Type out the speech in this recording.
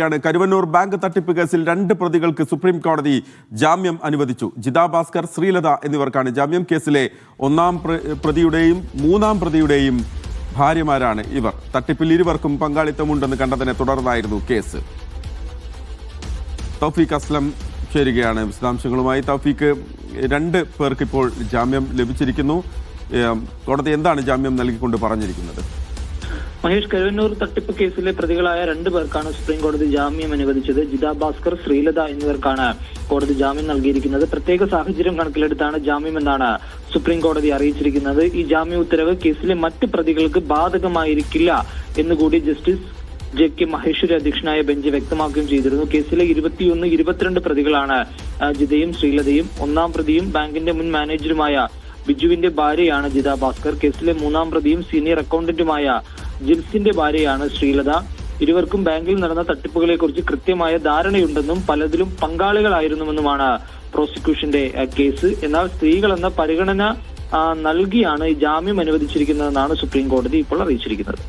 യാണ് കരുവന്നൂർ ബാങ്ക് തട്ടിപ്പ് കേസിൽ രണ്ട് പ്രതികൾക്ക് സുപ്രീം കോടതി ജാമ്യം അനുവദിച്ചു. ജിതാ ഭാസ്കർ ശ്രീലത എന്നിവർക്കാണ് ജാമ്യം കേസിലെ ഒന്നാം പ്രതിയുടെയും മൂന്നാം പ്രതിയുടെയും ഭാര്യമാരാണ് ഇവർ. തട്ടിപ്പിൽ ഇരുവർക്കും പങ്കാളിത്തമുണ്ടെന്ന് കണ്ടതിനെ തുടർന്നായിരുന്നു കേസ്. തൗഫീഖ് അസ്ലം ചേരുകയാണ്. വിശദാംശങ്ങളുമായി തൗഫീഖ്. രണ്ട് പേർക്ക് ഇപ്പോൾ ജാമ്യം ലഭിച്ചിരിക്കുന്നു. കോടതി എന്താണ് ജാമ്യം നൽകിക്കൊണ്ട് പറഞ്ഞിരിക്കുന്നത്? മഹേഷ് കരുവന്നൂർ തട്ടിപ്പ് കേസിലെ പ്രതികളായ രണ്ടു പേർക്കാണ് സുപ്രീം കോടതി ജാമ്യം അനുവദിച്ചത്. ജിത ഭാസ്കർ ശ്രീലത എന്നിവർക്കാണ് കോടതി ജാമ്യം നൽകിയിരിക്കുന്നത്. പ്രത്യേക സാഹചര്യം കണക്കിലെടുത്താണ് ജാമ്യമെന്നാണ് സുപ്രീം കോടതി അറിയിച്ചിരിക്കുന്നത്. ഈ ജാമ്യ ഉത്തരവ് കേസിലെ മറ്റ് പ്രതികൾക്ക് ബാധകമായിരിക്കില്ല എന്നുകൂടി ജസ്റ്റിസ് ജെ കെ മഹേശ്വരി അധ്യക്ഷനായ ബെഞ്ച് വ്യക്തമാക്കുകയും ചെയ്തിരുന്നു. കേസിലെ ഇരുപത്തിയൊന്ന് ഇരുപത്തിരണ്ട് പ്രതികളാണ് ജിതയും ശ്രീലതയും. ഒന്നാം പ്രതിയും ബാങ്കിന്റെ മുൻ മാനേജറുമായ ബിജുവിന്റെ ഭാര്യയാണ് ജിതാ ഭാസ്കർ. കേസിലെ മൂന്നാം പ്രതിയും സീനിയർ അക്കൗണ്ടന്റുമായ ജിൽസിന്റെ ഭാര്യയാണ് ശ്രീലത. ഇരുവർക്കും ബാങ്കിൽ നടന്ന തട്ടിപ്പുകളെ കുറിച്ച് കൃത്യമായ ധാരണയുണ്ടെന്നും പലതിലും പങ്കാളികളായിരുന്നുവെന്നുമാണ് പ്രോസിക്യൂഷന്റെ കേസ്. എന്നാൽ സ്ത്രീകൾ എന്ന പരിഗണന നൽകിയാണ് ജാമ്യം അനുവദിച്ചിരിക്കുന്നതെന്നാണ് സുപ്രീം കോടതി ഇപ്പോൾ അറിയിച്ചിരിക്കുന്നത്.